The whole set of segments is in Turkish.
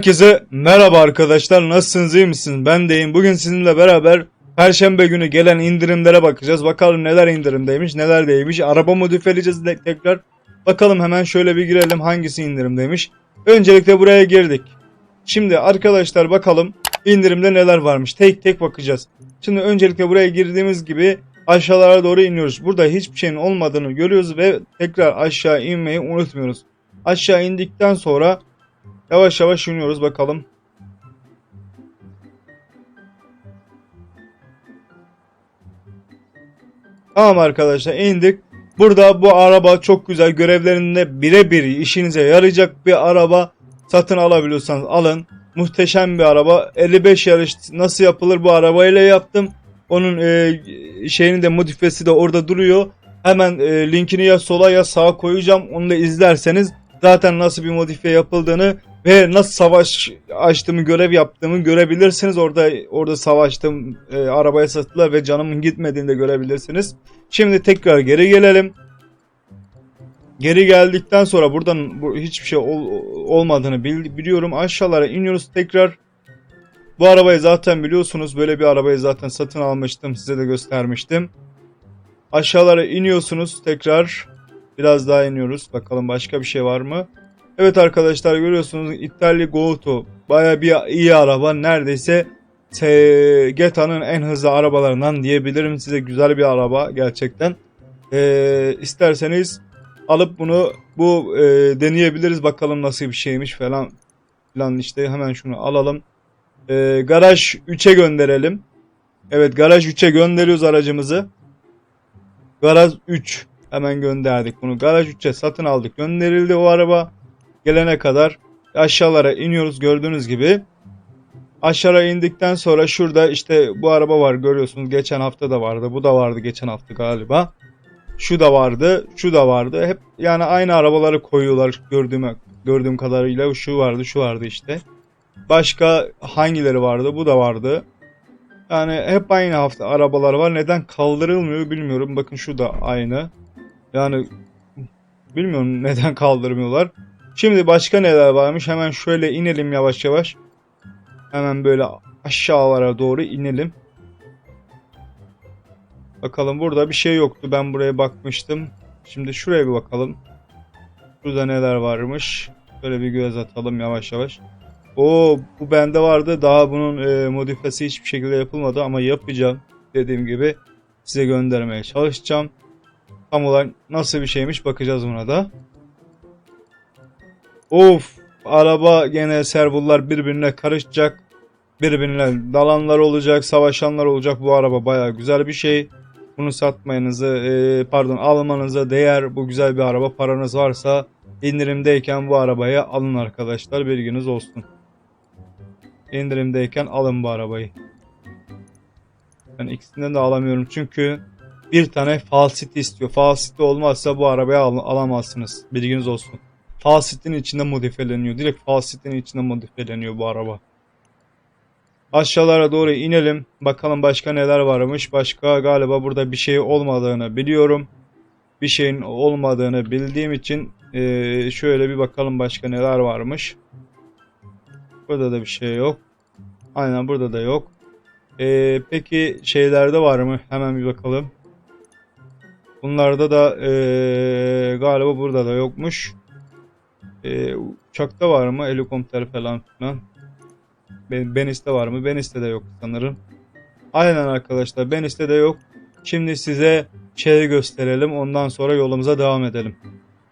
Herkese merhaba arkadaşlar nasılsınız iyi misiniz? Ben deyim bugün sizinle beraber Perşembe günü gelen indirimlere bakacağız. Bakalım neler indirimdeymiş neler değilmiş. Araba modifiye de tekrar. Bakalım hemen şöyle bir girelim hangisi indirimdeymiş. Öncelikle buraya girdik. Şimdi arkadaşlar bakalım indirimde neler varmış. Tek tek bakacağız. Şimdi öncelikle buraya girdiğimiz gibi aşağılara doğru iniyoruz. Burada hiçbir şeyin olmadığını görüyoruz ve tekrar aşağı inmeyi unutmuyoruz. Aşağı indikten sonra Yavaş yavaş iniyoruz bakalım. Tamam arkadaşlar indik. Burada bu araba çok güzel görevlerinde birebir işinize yarayacak bir araba satın alabiliyorsanız alın. Muhteşem bir araba. 55 yarış nasıl yapılır bu arabayla yaptım. Onun e, şeyini de modifiyesi de orada duruyor. Hemen e, linkini ya sola ya sağa koyacağım. Onu da izlerseniz zaten nasıl bir modifiye yapıldığını ve nasıl savaş açtığımı görev yaptığımı görebilirsiniz. Orada orada savaştım e, arabaya sattılar ve canımın gitmediğini de görebilirsiniz. Şimdi tekrar geri gelelim. Geri geldikten sonra buradan bu, hiçbir şey ol- olmadığını bil- biliyorum. Aşağılara iniyoruz tekrar. Bu arabayı zaten biliyorsunuz. Böyle bir arabayı zaten satın almıştım. Size de göstermiştim. Aşağılara iniyorsunuz tekrar. Biraz daha iniyoruz. Bakalım başka bir şey var mı? Evet arkadaşlar görüyorsunuz İtalya Goto. Baya bir iyi araba. Neredeyse te- GTA'nın en hızlı arabalarından diyebilirim. Size güzel bir araba gerçekten. Ee, isterseniz alıp bunu bu e, deneyebiliriz. Bakalım nasıl bir şeymiş falan falan işte. Hemen şunu alalım. Ee, garaj 3'e gönderelim. Evet garaj 3'e gönderiyoruz aracımızı. Garaj 3 hemen gönderdik bunu. Garaj 3'e satın aldık. Gönderildi o araba gelene kadar aşağılara iniyoruz gördüğünüz gibi. Aşağı indikten sonra şurada işte bu araba var görüyorsunuz. Geçen hafta da vardı. Bu da vardı geçen hafta galiba. Şu da vardı. Şu da vardı. Hep yani aynı arabaları koyuyorlar gördüğüm gördüğüm kadarıyla. Şu vardı, şu vardı işte. Başka hangileri vardı? Bu da vardı. Yani hep aynı hafta arabalar var. Neden kaldırılmıyor bilmiyorum. Bakın şu da aynı. Yani bilmiyorum neden kaldırmıyorlar. Şimdi başka neler varmış? Hemen şöyle inelim yavaş yavaş. Hemen böyle aşağılara doğru inelim. Bakalım burada bir şey yoktu. Ben buraya bakmıştım. Şimdi şuraya bir bakalım. Şurada neler varmış. Şöyle bir göz atalım yavaş yavaş. Oo bu bende vardı. Daha bunun e, modifiyesi hiçbir şekilde yapılmadı ama yapacağım. Dediğim gibi size göndermeye çalışacağım. Tam olarak nasıl bir şeymiş bakacağız buna da. Of araba gene servolar birbirine karışacak. Birbirine dalanlar olacak, savaşanlar olacak. Bu araba baya güzel bir şey. Bunu satmayınızı, e, pardon almanıza değer. Bu güzel bir araba. Paranız varsa indirimdeyken bu arabayı alın arkadaşlar. Bilginiz olsun. İndirimdeyken alın bu arabayı. Ben ikisinden de alamıyorum çünkü bir tane falsity istiyor. Falsity olmazsa bu arabayı al- alamazsınız. Bilginiz olsun. Falsitin içinde modifiyeleniyor. Direkt falsitin içinde modifiyeleniyor bu araba. Aşağılara doğru inelim. Bakalım başka neler varmış. Başka galiba burada bir şey olmadığını biliyorum. Bir şeyin olmadığını bildiğim için eee, şöyle bir bakalım başka neler varmış. Burada da bir şey yok. Aynen burada da yok. Eee, peki şeylerde var mı? Hemen bir bakalım. Bunlarda da eee, galiba burada da yokmuş. Ee, uçakta var mı? Helikopter falan filan. Ben, Benis'te var mı? Benis'te de yok sanırım. Aynen arkadaşlar Benis'te de yok. Şimdi size şeyi gösterelim. Ondan sonra yolumuza devam edelim.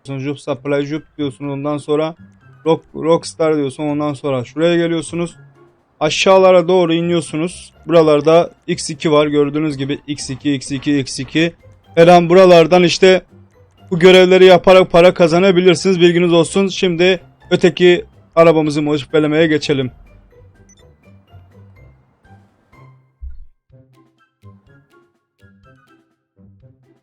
Jup Supply Jup diyorsun. Ondan sonra Rock, Rockstar diyorsun. Ondan sonra şuraya geliyorsunuz. Aşağılara doğru iniyorsunuz. Buralarda X2 var. Gördüğünüz gibi X2, X2, X2. Her an buralardan işte bu görevleri yaparak para kazanabilirsiniz. Bilginiz olsun. Şimdi öteki arabamızı modifiyelemeye geçelim.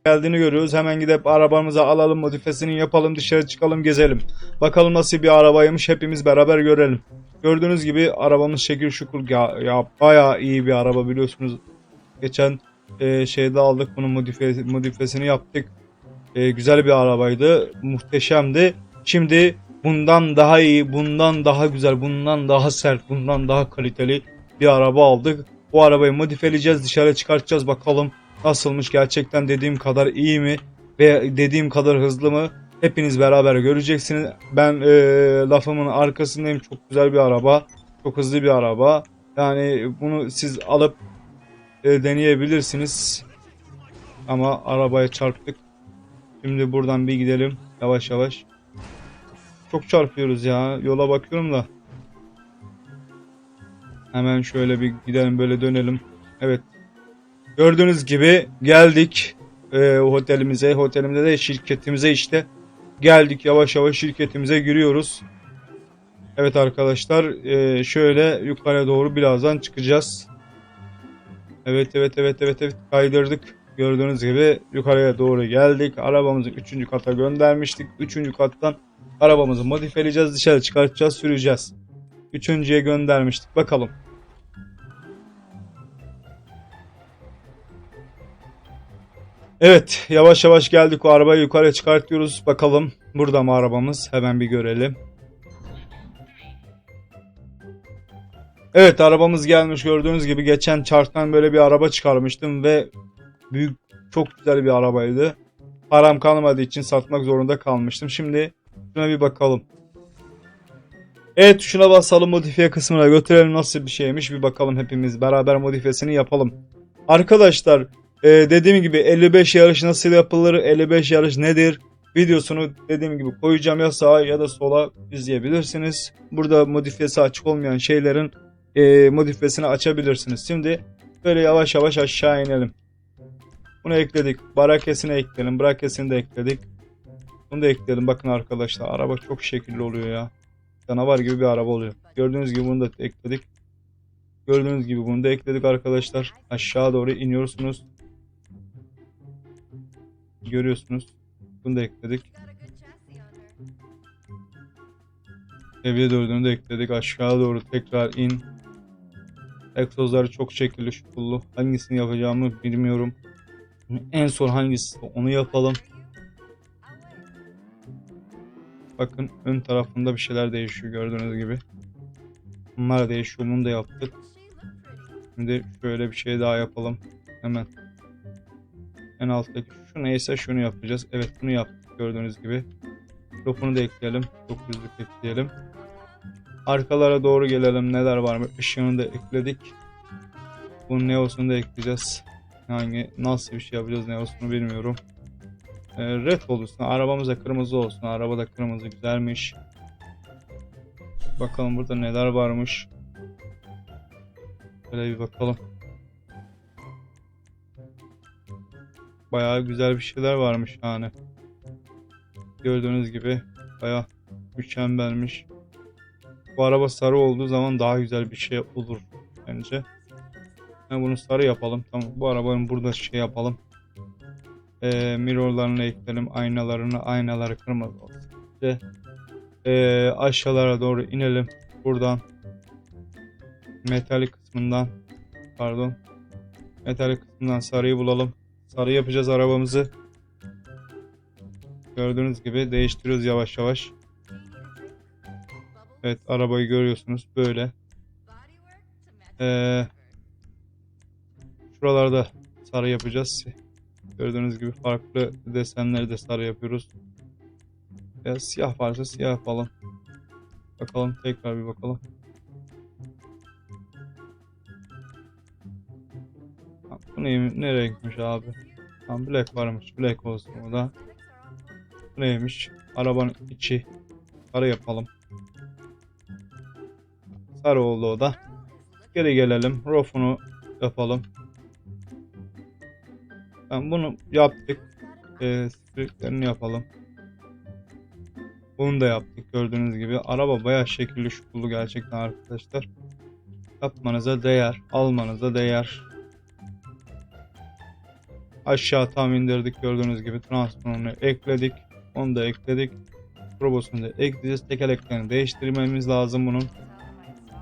Geldiğini görüyoruz. Hemen gidip arabamızı alalım, modifiyesini yapalım, dışarı çıkalım, gezelim. Bakalım nasıl bir arabaymış hepimiz beraber görelim. Gördüğünüz gibi arabamız şekil şukul ya, ya bayağı iyi bir araba biliyorsunuz. Geçen e, şeyde aldık bunun modifiye, modifiyesini yaptık. E, güzel bir arabaydı. Muhteşemdi. Şimdi bundan daha iyi, bundan daha güzel, bundan daha sert, bundan daha kaliteli bir araba aldık. Bu arabayı modifeleyeceğiz, dışarı çıkartacağız bakalım nasılmış gerçekten dediğim kadar iyi mi ve dediğim kadar hızlı mı? Hepiniz beraber göreceksiniz. Ben e, lafımın arkasındayım. Çok güzel bir araba. Çok hızlı bir araba. Yani bunu siz alıp e, deneyebilirsiniz. Ama arabaya çarptık. Şimdi buradan bir gidelim. Yavaş yavaş. Çok çarpıyoruz ya. Yola bakıyorum da. Hemen şöyle bir gidelim böyle dönelim. Evet. Gördüğünüz gibi geldik e, otelimize. Otelimize de şirketimize işte. Geldik yavaş yavaş şirketimize giriyoruz. Evet arkadaşlar e, şöyle yukarıya doğru birazdan çıkacağız. Evet evet evet evet evet kaydırdık. Gördüğünüz gibi yukarıya doğru geldik. Arabamızı 3. kata göndermiştik. 3. kattan arabamızı modifeleyeceğiz. Dışarı çıkartacağız süreceğiz. Üçüncüye göndermiştik. Bakalım. Evet yavaş yavaş geldik o arabayı yukarı çıkartıyoruz. Bakalım burada mı arabamız? Hemen bir görelim. Evet arabamız gelmiş gördüğünüz gibi geçen çarktan böyle bir araba çıkarmıştım ve büyük çok güzel bir arabaydı. Param kalmadığı için satmak zorunda kalmıştım. Şimdi şuna bir bakalım. Evet şuna basalım modifiye kısmına götürelim nasıl bir şeymiş bir bakalım hepimiz beraber modifiyesini yapalım. Arkadaşlar e, dediğim gibi 55 yarış nasıl yapılır 55 yarış nedir videosunu dediğim gibi koyacağım ya sağa ya da sola izleyebilirsiniz. Burada modifiyesi açık olmayan şeylerin e, modifiyesini açabilirsiniz. Şimdi böyle yavaş yavaş aşağı inelim. Bunu ekledik. Barakesini ekleyelim. Brakesini de ekledik. Bunu da ekleyelim. Bakın arkadaşlar araba çok şekilli oluyor ya. Canavar gibi bir araba oluyor. Gördüğünüz gibi bunu da ekledik. Gördüğünüz gibi bunu da ekledik arkadaşlar. Aşağı doğru iniyorsunuz. Görüyorsunuz. Bunu da ekledik. Seviye 4'ünü de ekledik. Aşağı doğru tekrar in. Egzozları çok şekilli şukullu. Hangisini yapacağımı bilmiyorum. En son hangisi onu yapalım. Bakın ön tarafında bir şeyler değişiyor gördüğünüz gibi. Bunlar değişiyor. Bunu da yaptık. Şimdi şöyle bir şey daha yapalım. Hemen. En alttaki şu neyse şunu yapacağız. Evet bunu yaptık gördüğünüz gibi. Topunu da ekleyelim. 900'lük ekleyelim. Arkalara doğru gelelim. Neler var mı? Işığını da ekledik. Bunun neosunu da ekleyeceğiz. Hangi nasıl bir şey yapacağız neosunu bilmiyorum. Ee, red olursun. Arabamız da kırmızı olsun. Araba da kırmızı güzelmiş. Bakalım burada neler varmış. Böyle bir bakalım. Bayağı güzel bir şeyler varmış yani. Gördüğünüz gibi bayağı mükemmelmiş. Bu araba sarı olduğu zaman daha güzel bir şey olur bence. Yani bunu sarı yapalım. Tamam. Bu arabanın burada şey yapalım. Ee, mirrorlarını ekleyelim. Aynalarını, aynaları kırmızı olsun. İşte, ee, aşağılara doğru inelim. Buradan metalik kısmından pardon metalik kısmından sarıyı bulalım. Sarı yapacağız arabamızı. Gördüğünüz gibi değiştiriyoruz yavaş yavaş. Evet arabayı görüyorsunuz böyle. Ee, şuralarda sarı yapacağız. Gördüğünüz gibi farklı desenleri de sarı yapıyoruz. Ya siyah varsa siyah yapalım. Bakalım tekrar bir bakalım. Bu ne, ne renkmiş abi? Tamam black varmış. Black olsun o da. Bu neymiş? Arabanın içi. Sarı yapalım. Sarı oldu o da. Geri gelelim. Rofunu yapalım. Ben bunu yaptık. Ee, yapalım. Bunu da yaptık gördüğünüz gibi. Araba bayağı şekilli şukulu gerçekten arkadaşlar. Yapmanıza değer. Almanıza değer. Aşağı tam indirdik gördüğünüz gibi. Transformunu ekledik. Onu da ekledik. Probosunu da ekleyeceğiz. Tekerleklerini değiştirmemiz lazım bunun.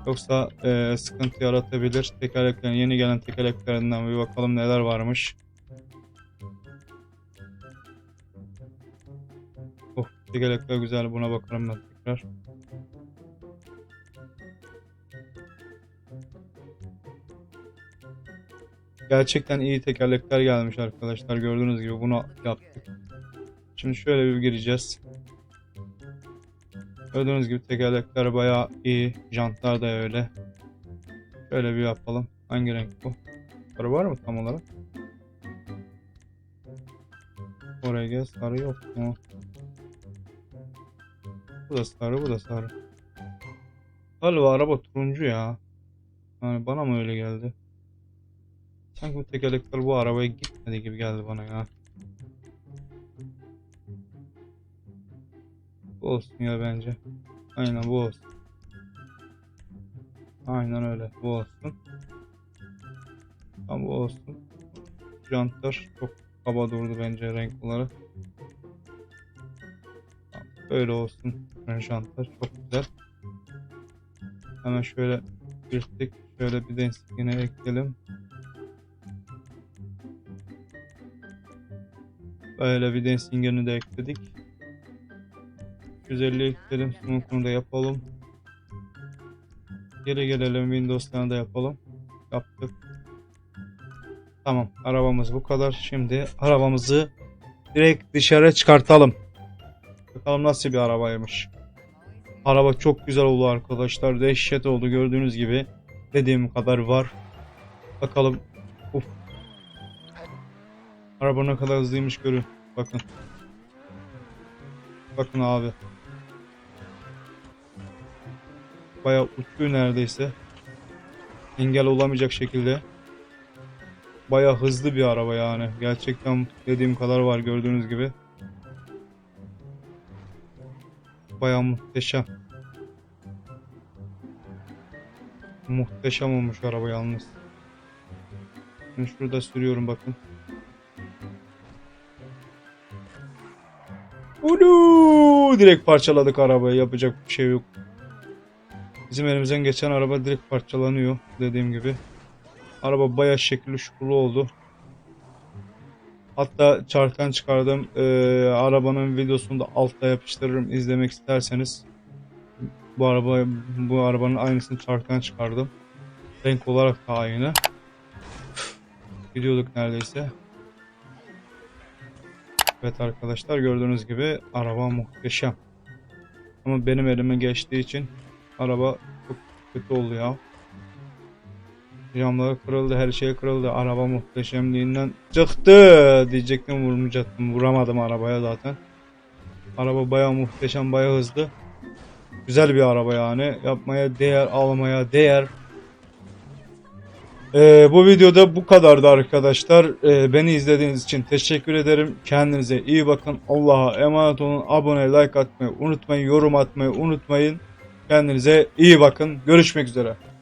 Yoksa e, sıkıntı yaratabilir. Tekerleklerin yeni gelen tekerleklerinden bir bakalım neler varmış. Tekerlekler güzel buna bakarım ben tekrar. Gerçekten iyi tekerlekler gelmiş arkadaşlar. Gördüğünüz gibi bunu yaptık. Şimdi şöyle bir gireceğiz. Gördüğünüz gibi tekerlekler bayağı iyi. Jantlar da öyle. Şöyle bir yapalım. Hangi renk bu? Sarı var mı tam olarak? Oraya gel. Sarı yok mu? Bu da sarı, bu da sarı. Galiba araba turuncu ya. Yani bana mı öyle geldi? Sanki bu tekerlekler bu arabaya gitmedi gibi geldi bana ya. Bu olsun ya bence. Aynen bu olsun. Aynen öyle. Bu olsun. Tamam bu olsun. Jantlar çok kaba durdu bence renk olarak. Böyle olsun. Ön jantlar çok güzel. Hemen şöyle yırttık. Şöyle bir de ekleyelim. Böyle bir densingerini de ekledik. 150 ekledim. Smoke'unu da yapalım. Geri gelelim Windows'tan da yapalım. Yaptık. Tamam. Arabamız bu kadar. Şimdi arabamızı direkt dışarı çıkartalım. Bakalım nasıl bir arabaymış. Araba çok güzel oldu arkadaşlar. Dehşet oldu gördüğünüz gibi. Dediğim kadar var. Bakalım. Uf. Araba ne kadar hızlıymış görün. Bakın. Bakın abi. Bayağı uçuyor neredeyse. Engel olamayacak şekilde. Bayağı hızlı bir araba yani. Gerçekten dediğim kadar var gördüğünüz gibi. Bayağı muhteşem. Muhteşem olmuş araba yalnız. Ben şurada sürüyorum bakın. Ulu! Direkt parçaladık arabayı. Yapacak bir şey yok. Bizim elimizden geçen araba direkt parçalanıyor dediğim gibi. Araba bayağı şekilli şukulu oldu. Hatta çarktan çıkardım. Ee, arabanın videosunu da altta yapıştırırım izlemek isterseniz. Bu araba bu arabanın aynısını çarktan çıkardım. Renk olarak da aynı. Gidiyorduk neredeyse. Evet arkadaşlar gördüğünüz gibi araba muhteşem. Ama benim elime geçtiği için araba çok kötü oldu ya. Camları kırıldı, her şey kırıldı. Araba muhteşemliğinden çıktı diyecektim vurmayacaktım. Vuramadım arabaya zaten. Araba baya muhteşem, baya hızlı. Güzel bir araba yani. Yapmaya değer, almaya değer. Ee, bu videoda bu kadardı arkadaşlar. Ee, beni izlediğiniz için teşekkür ederim. Kendinize iyi bakın. Allah'a emanet olun. Abone, like atmayı unutmayın. Yorum atmayı unutmayın. Kendinize iyi bakın. Görüşmek üzere.